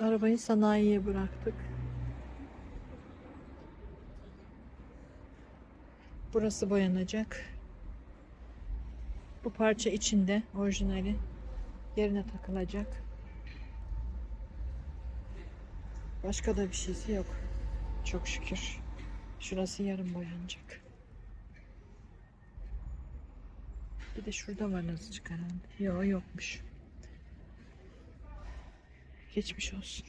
Arabayı sanayiye bıraktık. Burası boyanacak. Bu parça içinde orijinali yerine takılacak. Başka da bir şeysi yok. Çok şükür. Şurası yarın boyanacak. Bir de şurada var azıcık herhalde. Yok yokmuş. Geçmiş olsun.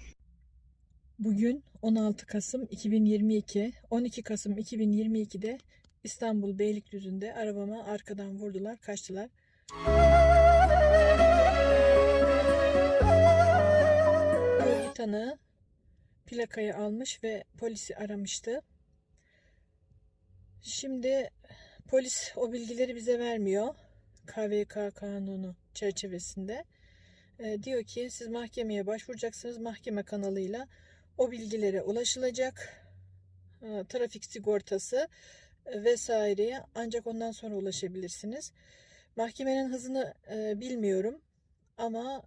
Bugün 16 Kasım 2022. 12 Kasım 2022'de İstanbul Beylikdüzü'nde arabama arkadan vurdular, kaçtılar. Görgü tanığı plakayı almış ve polisi aramıştı. Şimdi polis o bilgileri bize vermiyor. KVK kanunu çerçevesinde. E, diyor ki siz mahkemeye başvuracaksınız. Mahkeme kanalıyla o bilgilere ulaşılacak. E, trafik sigortası vesaireye ancak ondan sonra ulaşabilirsiniz. Mahkemenin hızını e, bilmiyorum ama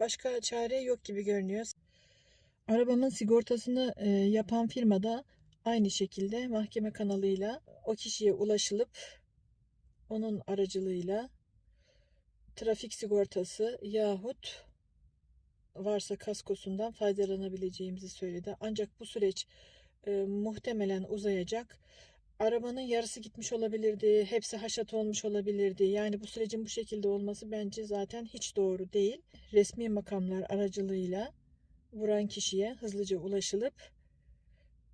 başka çare yok gibi görünüyor. Arabamın sigortasını e, yapan firmada aynı şekilde mahkeme kanalıyla o kişiye ulaşılıp onun aracılığıyla trafik sigortası yahut varsa kaskosundan faydalanabileceğimizi söyledi. Ancak bu süreç e, muhtemelen uzayacak. Arabanın yarısı gitmiş olabilirdi, hepsi haşat olmuş olabilirdi. Yani bu sürecin bu şekilde olması bence zaten hiç doğru değil. Resmi makamlar aracılığıyla vuran kişiye hızlıca ulaşılıp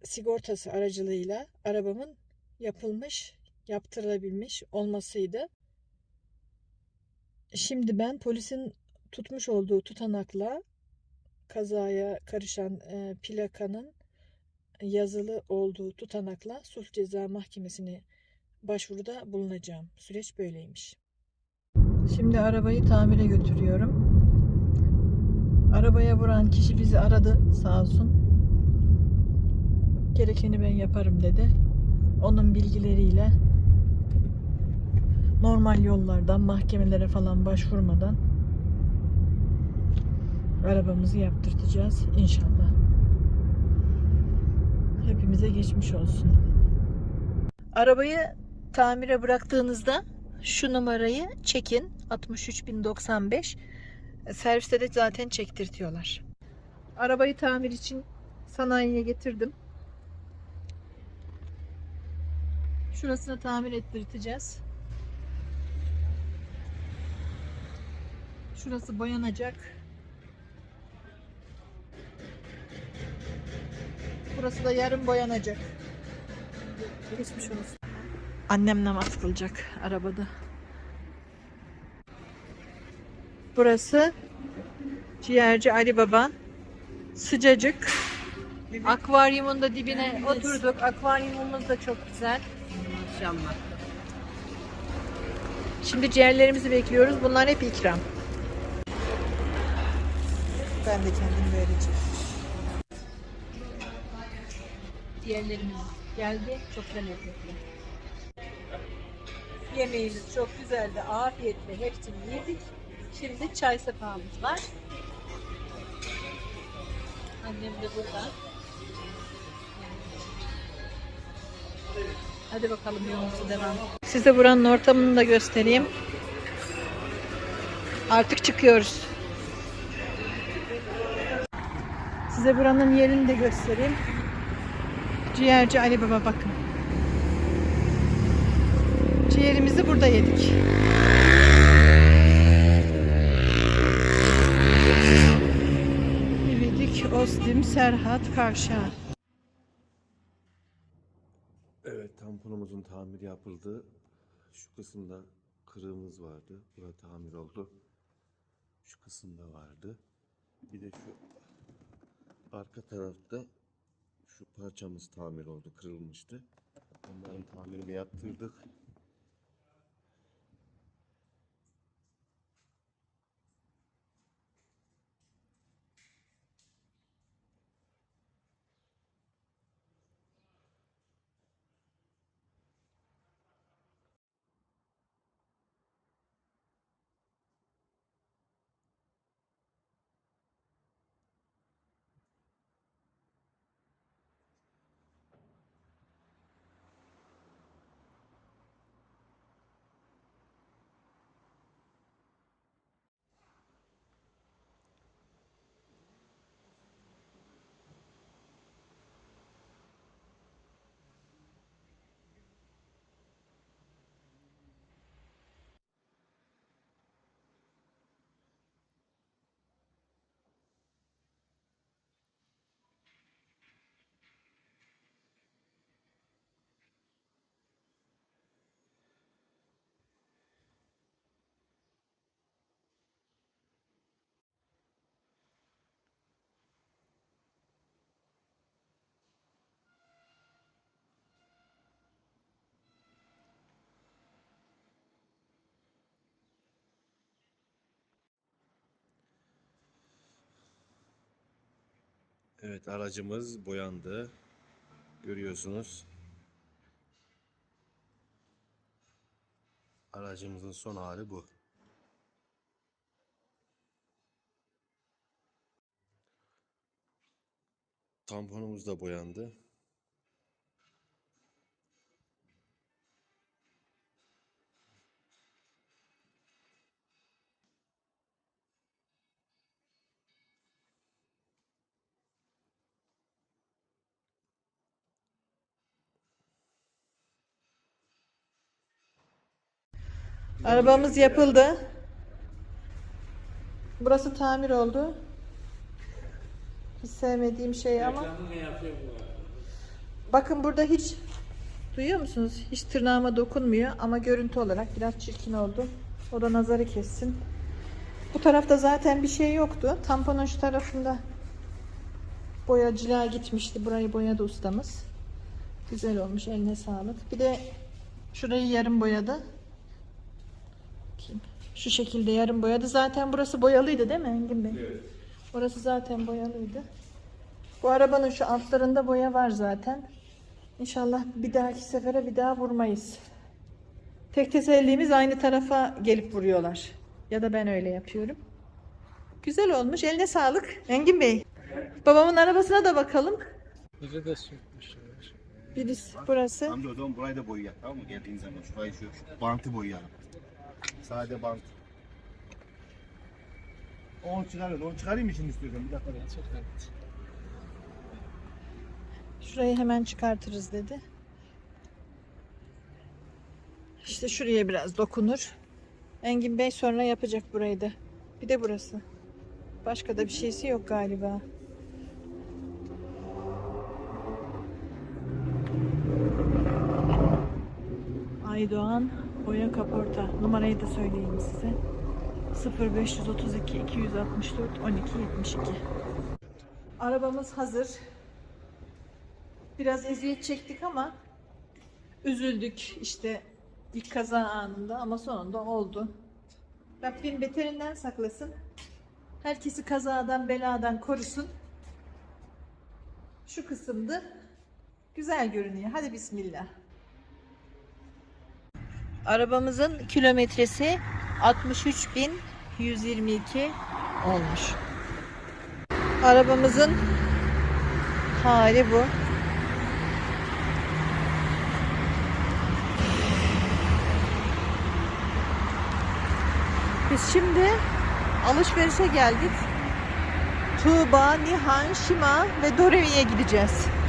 sigortası aracılığıyla arabamın yapılmış, yaptırılabilmiş olmasıydı. Şimdi ben polisin tutmuş olduğu tutanakla kazaya karışan e, plakanın yazılı olduğu tutanakla sulh ceza mahkemesine başvuruda bulunacağım. Süreç böyleymiş. Şimdi arabayı tamire götürüyorum. Arabaya vuran kişi bizi aradı sağ olsun. Gerekeni ben yaparım dedi. Onun bilgileriyle normal yollardan mahkemelere falan başvurmadan arabamızı yaptırtacağız inşallah. Hepimize geçmiş olsun. Arabayı tamire bıraktığınızda şu numarayı çekin 63095 serviste de zaten çektirtiyorlar. Arabayı tamir için sanayiye getirdim. Şurasını tamir ettirteceğiz. Şurası boyanacak. Burası da yarın boyanacak. Geçmiş olsun. Annem namaz kılacak arabada. Burası ciğerci Ali Baba. Sıcacık. Akvaryumun da dibine oturduk. Akvaryumumuz da çok güzel. İnşallah. Şimdi ciğerlerimizi bekliyoruz. Bunlar hep ikram. Ben de kendim vereceğim. Ciğerlerimiz geldi. Çok da lezzetli. Yemeğimiz çok güzeldi. Afiyetle hepsini yedik. Şimdi çay sefamız var. Annem de burada. Hadi bakalım yolumuza devam. Size buranın ortamını da göstereyim. Artık çıkıyoruz. Size buranın yerini de göstereyim. Ciğerci Ali Baba bakın. Ciğerimizi burada yedik. İvedik, Ostim, Serhat, Kavşar. Evet tamponumuzun tamiri yapıldı. Şu kısımda kırığımız vardı. Bura tamir oldu. Şu kısımda vardı. Bir de şu arka tarafta şu parçamız tamir oldu. Kırılmıştı. Onların tamirini yaptırdık. Evet aracımız boyandı. Görüyorsunuz. Aracımızın son hali bu. Tamponumuz da boyandı. Arabamız yapıldı. Burası tamir oldu. Hiç sevmediğim şey ama. Bakın burada hiç duyuyor musunuz? Hiç tırnağıma dokunmuyor ama görüntü olarak biraz çirkin oldu. O da nazarı kessin. Bu tarafta zaten bir şey yoktu. Tamponun şu tarafında boyacılığa gitmişti. Burayı boyadı ustamız. Güzel olmuş. Eline sağlık. Bir de şurayı yarım boyadı. Bakayım. Şu şekilde yarım boyadı. Zaten burası boyalıydı değil mi Engin Bey? Evet. Orası zaten boyalıydı. Bu arabanın şu altlarında boya var zaten. İnşallah bir dahaki sefere bir daha vurmayız. Tek tesellimiz aynı tarafa gelip vuruyorlar. Ya da ben öyle yapıyorum. Güzel olmuş. Eline sağlık. Engin Bey. Babamın arabasına da bakalım. Biri de sökmüşler. Birisi burası. Amca o zaman burayı da boyayalım tamam mı? Geldiğin zaman şurayı şu, şu bantı boyayalım. Sade bant. Onu çıkarın, onu çıkarayım mı şimdi istiyorsan? Bir dakika. Çok evet. Şurayı hemen çıkartırız dedi. İşte şuraya biraz dokunur. Engin Bey sonra yapacak burayı da. Bir de burası. Başka da bir şeysi yok galiba. Aydoğan Boya Kaporta. Numarayı da söyleyeyim size. 0532 264 12 72. Arabamız hazır. Biraz eziyet çektik ama üzüldük işte ilk kaza anında ama sonunda oldu. Rabbim beterinden saklasın. Herkesi kazadan beladan korusun. Şu kısımdı. Güzel görünüyor. Hadi bismillah. Arabamızın kilometresi 63.122 olmuş. Arabamızın hali bu. Biz şimdi alışverişe geldik. Tuğba, Nihan, Şima ve Dorevi'ye gideceğiz.